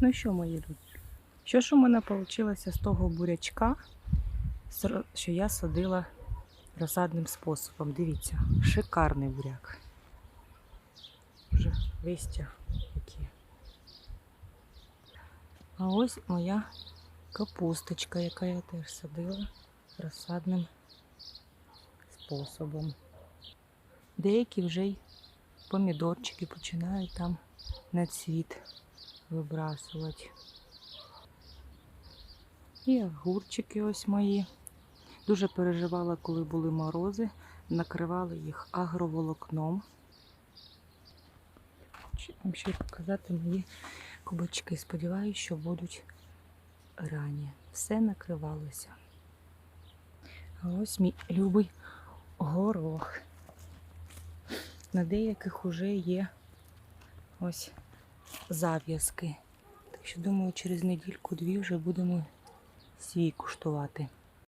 Ну що, мої люди? Що ж у мене вийшло з того бурячка, що я садила розсадним способом? Дивіться, шикарний буряк. Вже листя які. А ось моя капусточка, яка я теж садила розсадним способом. Деякі вже й помідорчики починають там на цвіт вибрасувати. І огурчики ось мої. Дуже переживала, коли були морози, накривали їх агроволокном. Хочу вам ще показати мої кубочки. Сподіваюся, що будуть рані. Все накривалося. А ось мій любий горох. На деяких уже є ось зав'язки. Так що, думаю, через недільку-дві вже будемо свій куштувати.